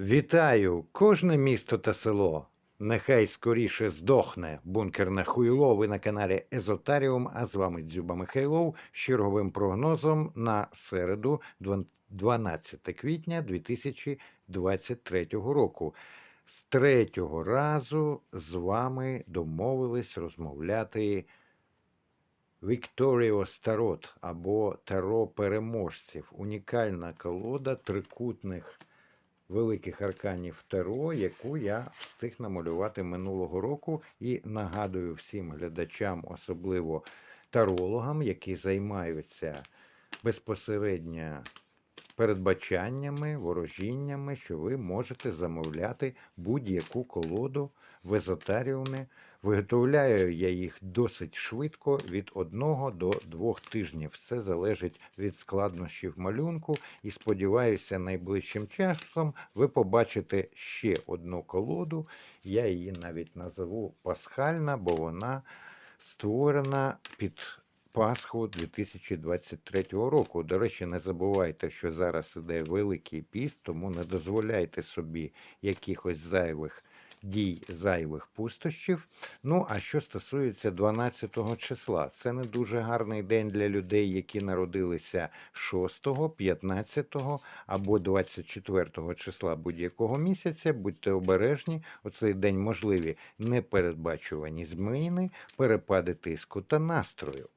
Вітаю! Кожне місто та село. Нехай скоріше здохне бункерне хуйло. Ви на каналі Езотаріум, а з вами Дзюба Михайлов з черговим прогнозом на середу, 12 квітня 2023 року. З третього разу з вами домовились розмовляти Вікторіос Тарот або Таро переможців. Унікальна колода трикутних великих арканів Таро, яку я встиг намалювати минулого року. І нагадую всім глядачам, особливо тарологам, які займаються безпосередньо передбачаннями, ворожіннями, що ви можете замовляти будь-яку колоду в езотаріумі. Виготовляю я їх досить швидко від одного до двох тижнів. Все залежить від складнощів малюнку. І сподіваюся, найближчим часом ви побачите ще одну колоду. Я її навіть назову Пасхальна, бо вона створена під Пасху 2023 року. До речі, не забувайте, що зараз іде Великий піст, тому не дозволяйте собі якихось зайвих дій, зайвих пустощів. Ну, а що стосується 12 числа, це не дуже гарний день для людей, які народилися 6, 15 або 24 числа будь-якого місяця. Будьте обережні, у цей день можливі непередбачувані зміни, перепади тиску та настрою.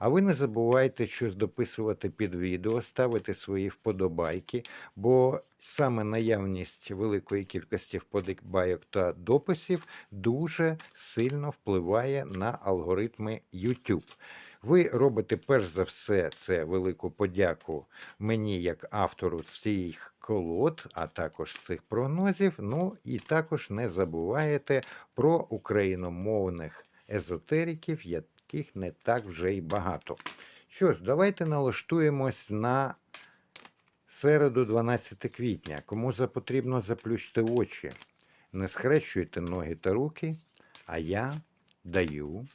А ви не забувайте щось дописувати під відео, ставити свої вподобайки, бо саме наявність великої кількості вподобайок та дописів дуже сильно впливає на алгоритми YouTube. Ви робите перш за все це велику подяку мені як автору цих колод, а також цих прогнозів. Ну і також не забуваєте про україномовних езотериків, яких не так вже й багато. Що ж, давайте налаштуємось на середу 12 квітня. Кому потрібно заплющте очі, не схрещуйте ноги та руки, а я даю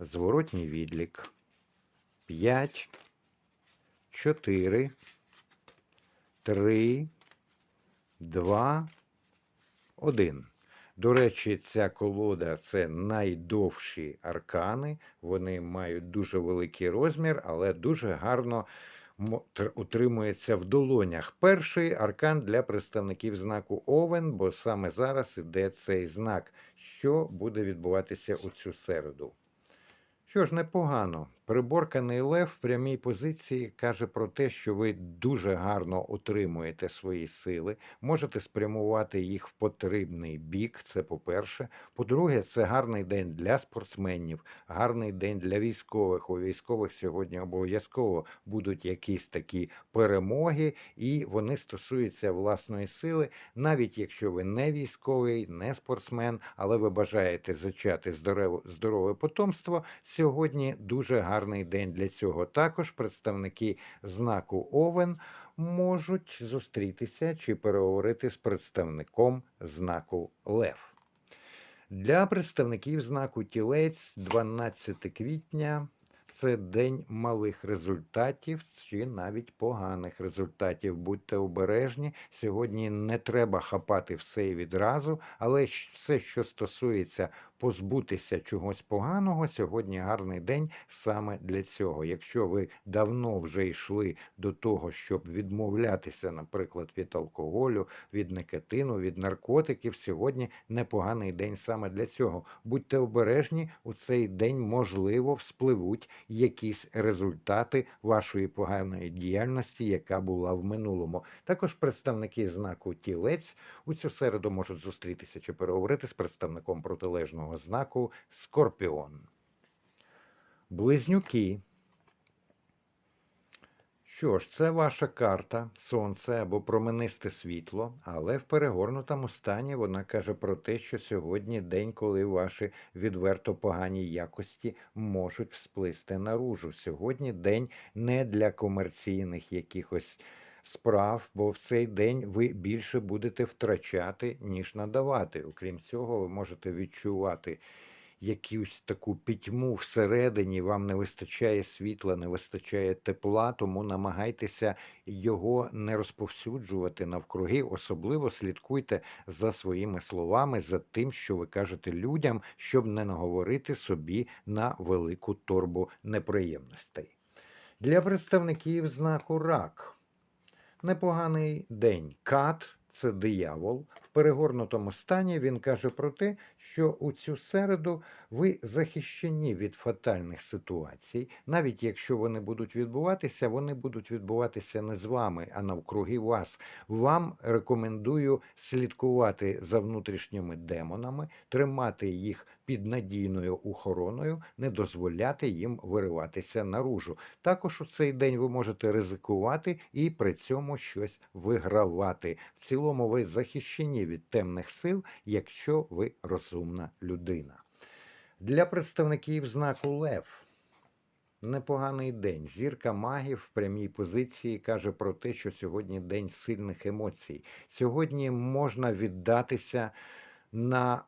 зворотній відлік. 5, 4, 3, 2, 1. До речі, ця колода це найдовші аркани. Вони мають дуже великий розмір, але дуже гарно утримується в долонях. Перший аркан для представників знаку Овен, бо саме зараз іде цей знак, що буде відбуватися у цю середу. Що ж, непогано. Приборканий лев в прямій позиції каже про те, що ви дуже гарно отримуєте свої сили, можете спрямувати їх в потрібний бік. Це по-перше. По-друге, це гарний день для спортсменів, гарний день для військових. У військових сьогодні обов'язково будуть якісь такі перемоги, і вони стосуються власної сили, навіть якщо ви не військовий, не спортсмен, але ви бажаєте зачати здорове, потомство. Сьогодні дуже гарний день для цього. Також представники знаку Овен можуть зустрітися чи переговорити з представником знаку Лев. Для представників знаку Тілець 12 квітня це день малих результатів чи навіть поганих результатів. Будьте обережні. Сьогодні не треба хапати все відразу, але все, що стосується позбутися чогось поганого, сьогодні гарний день саме для цього. Якщо ви давно вже йшли до того, щоб відмовлятися, наприклад, від алкоголю, від никотину, від наркотиків, сьогодні непоганий день саме для цього. Будьте обережні, у цей день можливо вспливуть якісь результати вашої поганої діяльності, яка була в минулому. Також представники знаку тілець у цю середу можуть зустрітися чи переговорити з представником протилежного знаку Скорпіон. Близнюки. Що ж, це ваша карта, сонце або променисте світло, але в перегорнутому стані вона каже про те, що сьогодні день, коли ваші відверто погані якості можуть всплисти наружу. Сьогодні день не для комерційних якихось справ, бо в цей день ви більше будете втрачати, ніж надавати. Окрім цього, ви можете відчувати якусь таку пітьму всередині, вам не вистачає світла, не вистачає тепла, тому намагайтеся його не розповсюджувати навкруги. Особливо слідкуйте за своїми словами, за тим, що ви кажете людям, щоб не наговорити собі на велику торбу неприємностей. Для представників знаку рак непоганий день. Кат це диявол. В перегорнутому стані він каже про те, що у цю середу ви захищені від фатальних ситуацій. Навіть якщо вони будуть відбуватися, вони будуть відбуватися не з вами, а навкруги вас. Вам рекомендую слідкувати за внутрішніми демонами, тримати їх під надійною охороною, не дозволяти їм вириватися наружу. Також у цей день ви можете ризикувати і при цьому щось вигравати. В цілому ви захищені від темних сил, якщо ви розумна людина. Для представників знаку Лев. Непоганий день. Зірка магів в прямій позиції каже про те, що сьогодні день сильних емоцій. Сьогодні можна віддатися на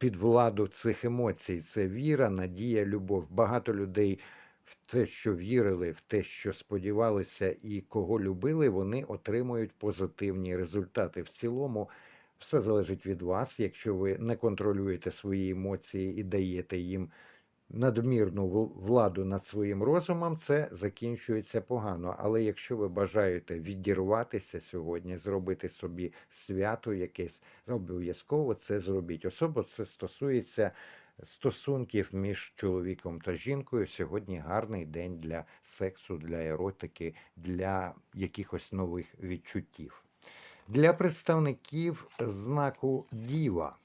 підвладу цих емоцій. Це віра, надія, любов. Багато людей в те, що вірили, в те, що сподівалися і кого любили, вони отримують позитивні результати. В цілому все залежить від вас. Якщо ви не контролюєте свої емоції і даєте їм надмірну вл- владу над своїм розумом, це закінчується погано. Але якщо ви бажаєте відірватися сьогодні, зробити собі свято якесь, обов'язково це зробіть. Особливо це стосується стосунків між чоловіком та жінкою. Сьогодні гарний день для сексу, для еротики, для якихось нових відчуттів. Для представників знаку Діва.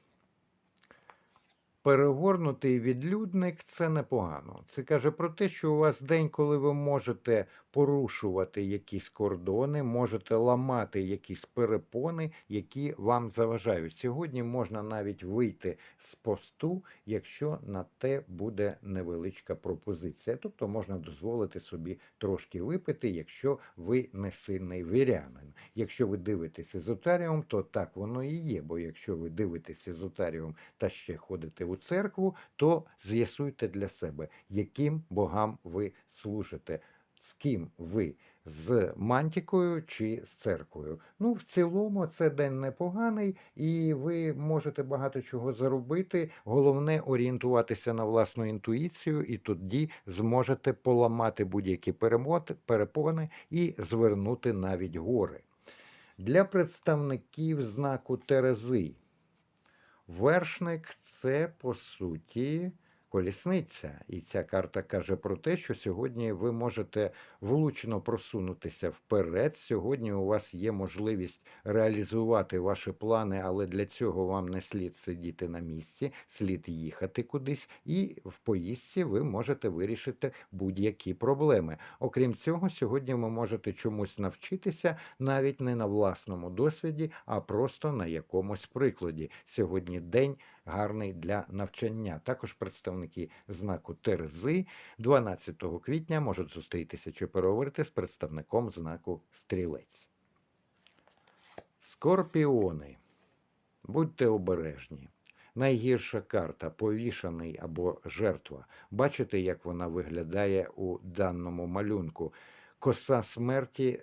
Перегорнутий відлюдник це непогано. Це каже про те, що у вас день, коли ви можете порушувати якісь кордони, можете ламати якісь перепони, які вам заважають. Сьогодні можна навіть вийти з посту, якщо на те буде невеличка пропозиція. Тобто можна дозволити собі трошки випити, якщо ви не сильний вірянин. Якщо ви дивитесь езотеріум, то так воно і є. Бо якщо ви дивитесь езотеріум та ще ходите у церкву, то з'ясуйте для себе, яким богам ви служите, з ким ви. З мантікою чи з церквою. Ну, в цілому, це день непоганий, і ви можете багато чого заробити. Головне орієнтуватися на власну інтуїцію, і тоді зможете поламати будь-які перепони і звернути навіть гори. Для представників знаку Терези Вершник це по суті колісниця. І ця карта каже про те, що сьогодні ви можете влучно просунутися вперед. Сьогодні у вас є можливість реалізувати ваші плани, але для цього вам не слід сидіти на місці, слід їхати кудись, і в поїздці ви можете вирішити будь-які проблеми. Окрім цього, сьогодні ви можете чомусь навчитися навіть не на власному досвіді, а просто на якомусь прикладі. Сьогодні день гарний для навчання. Також представники знаку Терези 12 квітня можуть зустрітися чи переговорити з представником знаку Стрілець. Скорпіони. Будьте обережні. Найгірша карта повішаний або жертва. Бачите, як вона виглядає у даному малюнку. Коса смерті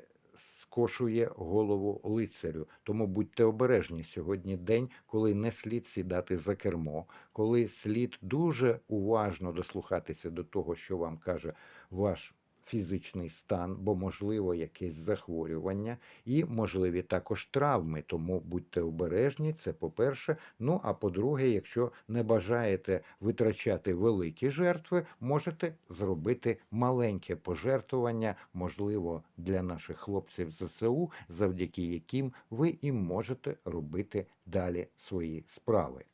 скошує голову лицарю. Тому будьте обережні. Сьогодні день, коли не слід сідати за кермо, коли слід дуже уважно дослухатися до того, що вам каже ваш фізичний стан, бо можливо якесь захворювання і можливі також травми. Тому будьте обережні, це по-перше. Ну а по-друге, якщо не бажаєте витрачати великі жертви, можете зробити маленьке пожертвування, можливо, для наших хлопців ЗСУ, завдяки яким ви і можете робити далі свої справи.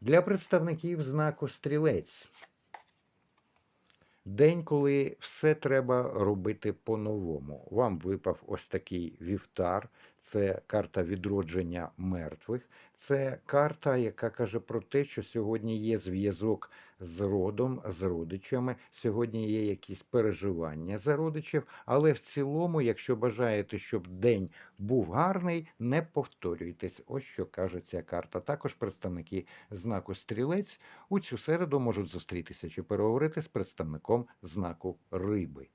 Для представників знаку стрілець. День, коли все треба робити по-новому. Вам випав ось такий вівтар. Це карта відродження мертвих, це карта, яка каже про те, що сьогодні є зв'язок з родом, з родичами. Сьогодні є якісь переживання за родичів, але в цілому, якщо бажаєте, щоб день був гарний, не повторюйтесь. Ось що каже ця карта. Також представники знаку стрілець у цю середу можуть зустрітися чи переговорити з представником знаку риби.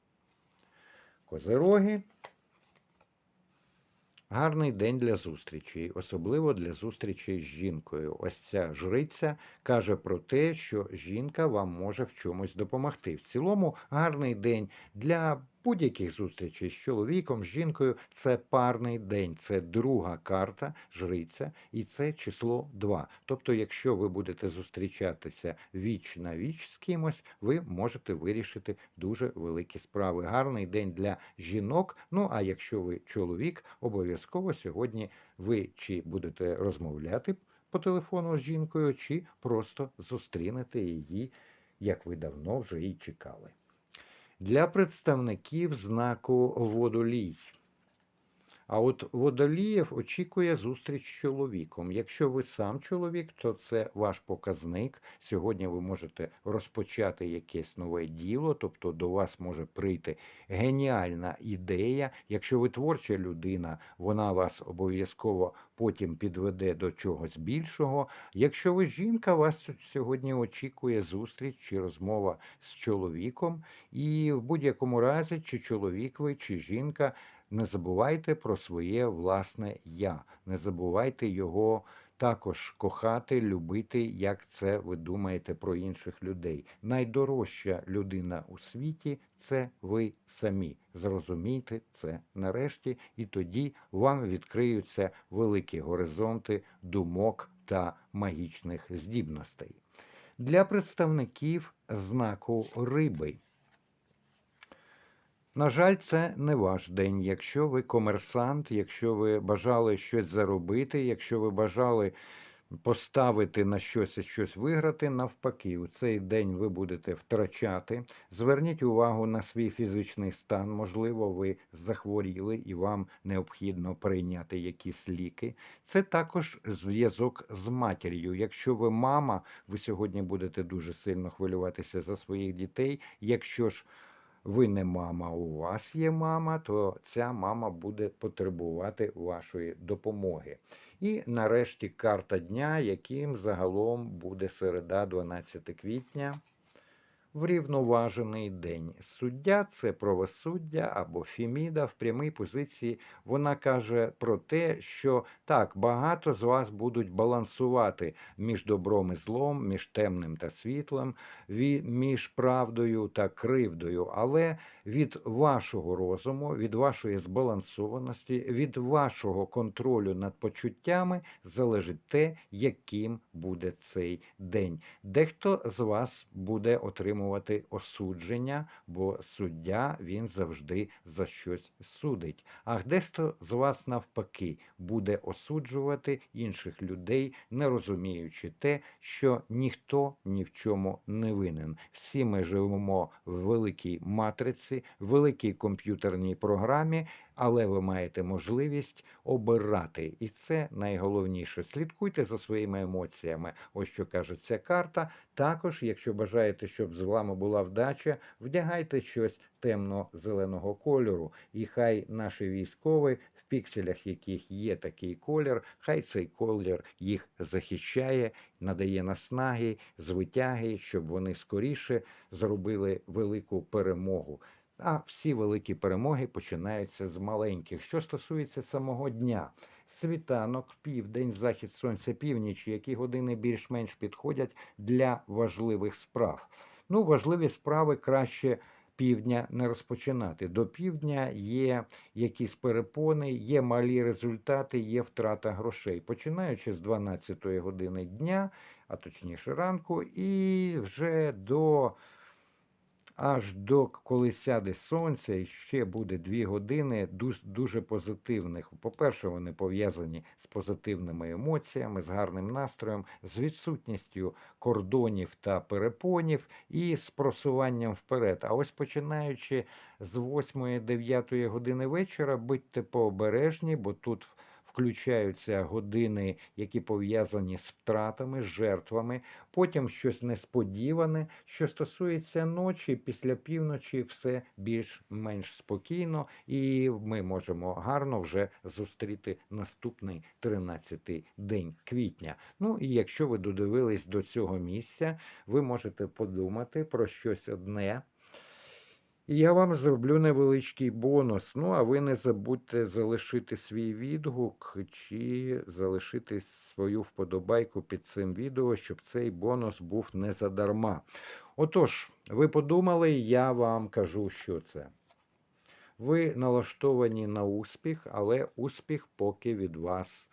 Козероги. Гарний день для зустрічей, особливо для зустрічей з жінкою. Ось ця жриця каже про те, що жінка вам може в чомусь допомогти. В цілому гарний день для будь-яких зустрічей з чоловіком, з жінкою. Це парний день, це друга карта жриця, і це число 2. Тобто, якщо ви будете зустрічатися віч на віч з кимось, ви можете вирішити дуже великі справи. Гарний день для жінок. Ну а якщо ви чоловік, обов'язково сьогодні ви чи будете розмовляти по телефону з жінкою, чи просто зустрінете її, як ви давно вже її чекали. Для представників знаку водолій. А от водоліїв очікує зустріч з чоловіком. Якщо ви сам чоловік, то це ваш показник. Сьогодні ви можете розпочати якесь нове діло, тобто до вас може прийти геніальна ідея. Якщо ви творча людина, вона вас обов'язково потім підведе до чогось більшого. Якщо ви жінка, вас сьогодні очікує зустріч чи розмова з чоловіком. І в будь-якому разі, чи чоловік ви, чи жінка. Не забувайте про своє власне я. Не забувайте його також кохати, любити, як це ви думаєте про інших людей. Найдорожча людина у світі це ви самі. Зрозумійте це нарешті, і тоді вам відкриються великі горизонти думок та магічних здібностей. Для представників знаку риби. На жаль, це не ваш день. Якщо ви комерсант, якщо ви бажали щось заробити, якщо ви бажали поставити на щось і щось виграти, навпаки, у цей день ви будете втрачати. Зверніть увагу на свій фізичний стан. Можливо, ви захворіли і вам необхідно прийняти якісь ліки. Це також зв'язок з матір'ю. Якщо ви мама, ви сьогодні будете дуже сильно хвилюватися за своїх дітей. Якщо ж ви не мама, у вас є мама, то ця мама буде потребувати вашої допомоги. І нарешті карта дня, яким загалом буде середа, 12 квітня. Врівноважений день. Суддя це правосуддя або Феміда в прямій позиції. Вона каже про те, що так, багато з вас будуть балансувати між добром і злом, між темним та світлом, між правдою та кривдою. Але від вашого розуму, від вашої збалансованості, від вашого контролю над почуттями залежить те, яким буде цей день. Дехто з вас буде отримувати осудження, бо суддя він завжди за щось судить. А дехто з вас навпаки буде осуджувати інших людей, не розуміючи те, що ніхто ні в чому не винен. Всі ми живемо в великій матриці, великій комп'ютерній програмі, але ви маєте можливість обирати, і це найголовніше. Слідкуйте за своїми емоціями. Ось що каже ця карта. Також, якщо бажаєте, щоб з вами була вдача, вдягайте щось темно-зеленого кольору, і хай наші військові, в пікселях яких є такий колір, хай цей колір їх захищає, надає наснаги, звитяги, щоб вони скоріше зробили велику перемогу. А всі великі перемоги починаються з маленьких. Що стосується самого дня, світанок, південь, захід сонця, північ, які години більш-менш підходять для важливих справ. Ну, важливі справи краще півдня не розпочинати. До півдня є якісь перепони, є малі результати, є втрата грошей. Починаючи з 12 години дня, а точніше ранку, і вже до аж до коли сяде сонце, і ще буде дві години дуже, позитивних. По-перше, вони пов'язані з позитивними емоціями, з гарним настроєм, з відсутністю кордонів та перепонів і з просуванням вперед. А ось починаючи з 8-9 години вечора, будьте пообережні, бо тут включаються години, які пов'язані з втратами, з жертвами, потім щось несподіване, що стосується ночі, після півночі все більш-менш спокійно, і ми можемо гарно вже зустріти наступний 13-й день квітня. Ну і якщо ви додивились до цього місця, ви можете подумати про щось одне. Я вам зроблю невеличкий бонус. Ну, а ви не забудьте залишити свій відгук чи залишити свою вподобайку під цим відео, щоб цей бонус був не задарма. Отож, ви подумали, я вам кажу, що це. Ви налаштовані на успіх, але успіх поки від вас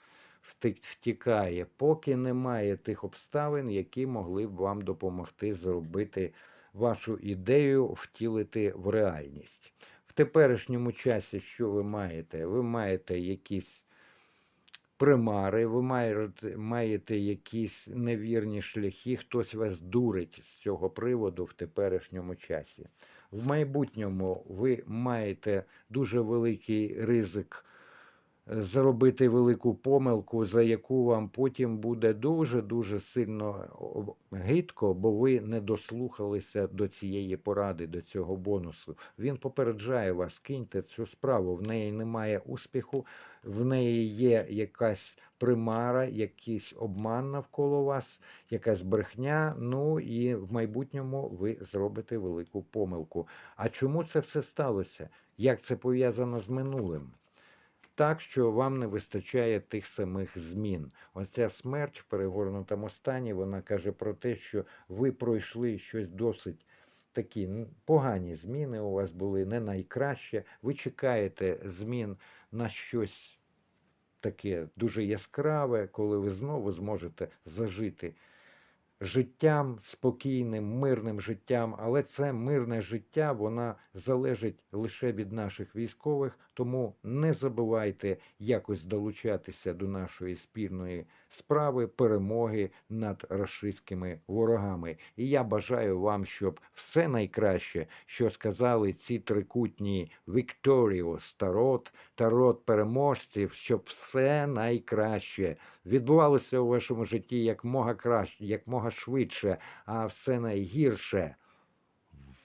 втікає, поки немає тих обставин, які могли б вам допомогти зробити вашу ідею втілити в реальність. В теперішньому часі, що ви маєте? Ви маєте якісь примари, ви маєте, маєте якісь невірні шляхи, хтось вас дурить з цього приводу в теперішньому часі. В майбутньому ви маєте дуже великий ризик зробити велику помилку, за яку вам потім буде дуже-дуже сильно гидко, бо ви не дослухалися до цієї поради, до цього бонусу. Він попереджає вас, киньте цю справу, в неї немає успіху, в неї є якась примара, якийсь обман навколо вас, якась брехня. Ну і в майбутньому ви зробите велику помилку. А чому це все сталося? Як це пов'язано з минулим? Так, що вам не вистачає тих самих змін. Оця смерть в перегорнутому стані, вона каже про те, що ви пройшли щось досить такі погані зміни у вас були, не найкраще. Ви чекаєте змін на щось таке дуже яскраве, коли ви знову зможете зажити життям, спокійним, мирним життям, але це мирне життя, вона залежить лише від наших військових, тому не забувайте якось долучатися до нашої спільної справи, перемоги над рашистськими ворогами. І я бажаю вам, щоб все найкраще, що сказали ці трикутні Victorious Тарот, Тарот переможців, щоб все найкраще відбувалося у вашому житті як мога краще, як мога швидше, а все найгірше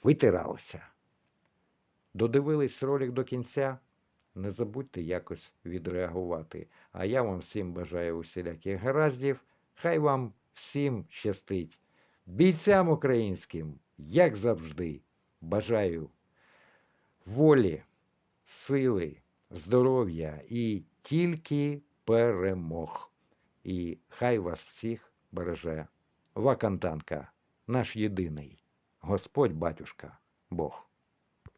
витиралося. Додивились ролик до кінця? Не забудьте якось відреагувати. А я вам всім бажаю усіляких гараздів. Хай вам всім щастить. Бійцям українським, як завжди, бажаю волі, сили, здоров'я і тільки перемог. І хай вас всіх береже Вакантанка, наш єдиний, Господь батюшка, Бог.